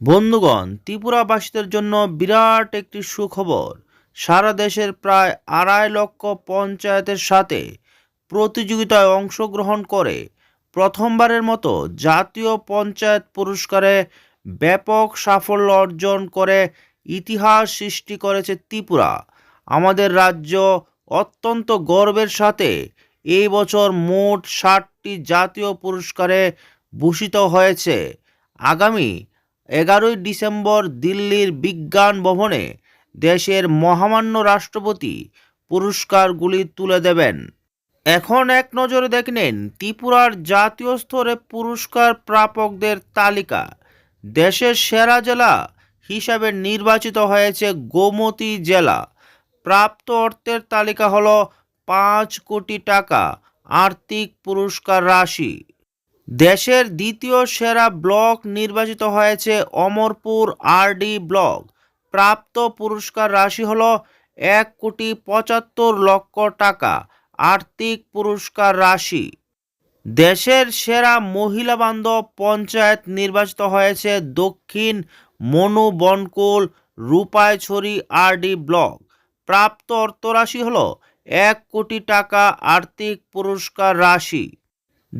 বন্ধুগণ, ত্রিপুরাবাসীদের জন্য বিরাট একটি সুখবর। সারা দেশের প্রায় আড়াই লক্ষ পঞ্চায়েতের সাথে প্রতিযোগিতায় অংশগ্রহণ করে প্রথমবারের মতো জাতীয় পঞ্চায়েত পুরস্কারে ব্যাপক সাফল্য অর্জন করে ইতিহাস সৃষ্টি করেছে ত্রিপুরা। আমাদের রাজ্য অত্যন্ত গর্বের সাথে এই বছর মোট ষাটটি জাতীয় পুরস্কারে ভূষিত হয়েছে। আগামী এগারোই ডিসেম্বর দিল্লির বিজ্ঞান ভবনে দেশের মহামান্য রাষ্ট্রপতি পুরস্কারগুলি তুলে দেবেন। এখন এক নজরে দেখে নিন ত্রিপুরার জাতীয় স্তরে পুরস্কার প্রাপকদের তালিকা। দেশের সেরা জেলা হিসাবে নির্বাচিত হয়েছে গোমতী জেলা। প্রাপ্ত অর্থের তালিকা হলো পাঁচ কোটি টাকা আর্থিক পুরস্কার রাশি। দেশের দ্বিতীয় সেরা ব্লক নির্বাচিত হয়েছে অমরপুর আরডি ব্লক। প্রাপ্ত পুরস্কার রাশি হল এক কোটি পঁচাত্তর লক্ষ টাকা, আর্থিক পুরস্কার রাশি। দেশের সেরা মহিলা বান্ধব পঞ্চায়েত নির্বাচিত হয়েছে দক্ষিণ মনু বনকুল রূপাইছড়ি আরডি ব্লক। প্রাপ্ত অর্থরাশি হল এক কোটি টাকা, আর্থিক পুরস্কার রাশি।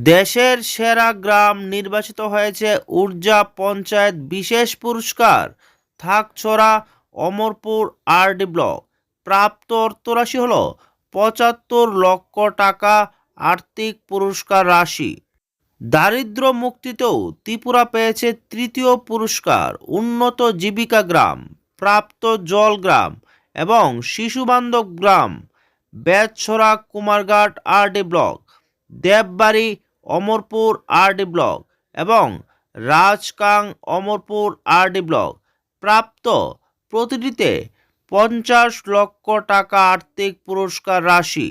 দেশের সেরা গ্রাম নির্বাচিত হয়েছে ঊর্জা পঞ্চায়েত বিশেষ পুরস্কার। Thakchhara Amarpur RD block. প্রাপ্ত অর্থরাশি হল পঁচাত্তর লক্ষ টাকা আর্থিক পুরস্কার রাশি। দারিদ্র মুক্তিতেও ত্রিপুরা পেয়েছে তৃতীয় পুরস্কার, উন্নত জীবিকা গ্রাম, প্রাপ্ত জল গ্রাম এবং শিশুবান্ধব গ্রাম। Betchhara Kumarghat RD block. Debbari Amarpur RD block এবং রাজকাং অমরপুর আরডি ব্লক। প্রাপ্ত প্রতিটিতে পঞ্চাশ লক্ষ টাকা আর্থিক পুরস্কার রাশি।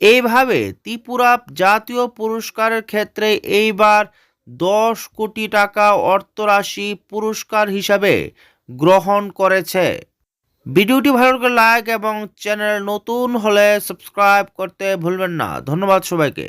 এইভাবে ত্রিপুরা জাতীয় পুরস্কারের ক্ষেত্রে এইবার দশ কোটি টাকা অর্থরাশি পুরস্কার হিসাবে গ্রহণ করেছে। ভিডিওটি ভালো লাগলে লাইক এবং চ্যানেল নতুন হলে সাবস্ক্রাইব করতে ভুলবেন না। ধন্যবাদ সবাইকে।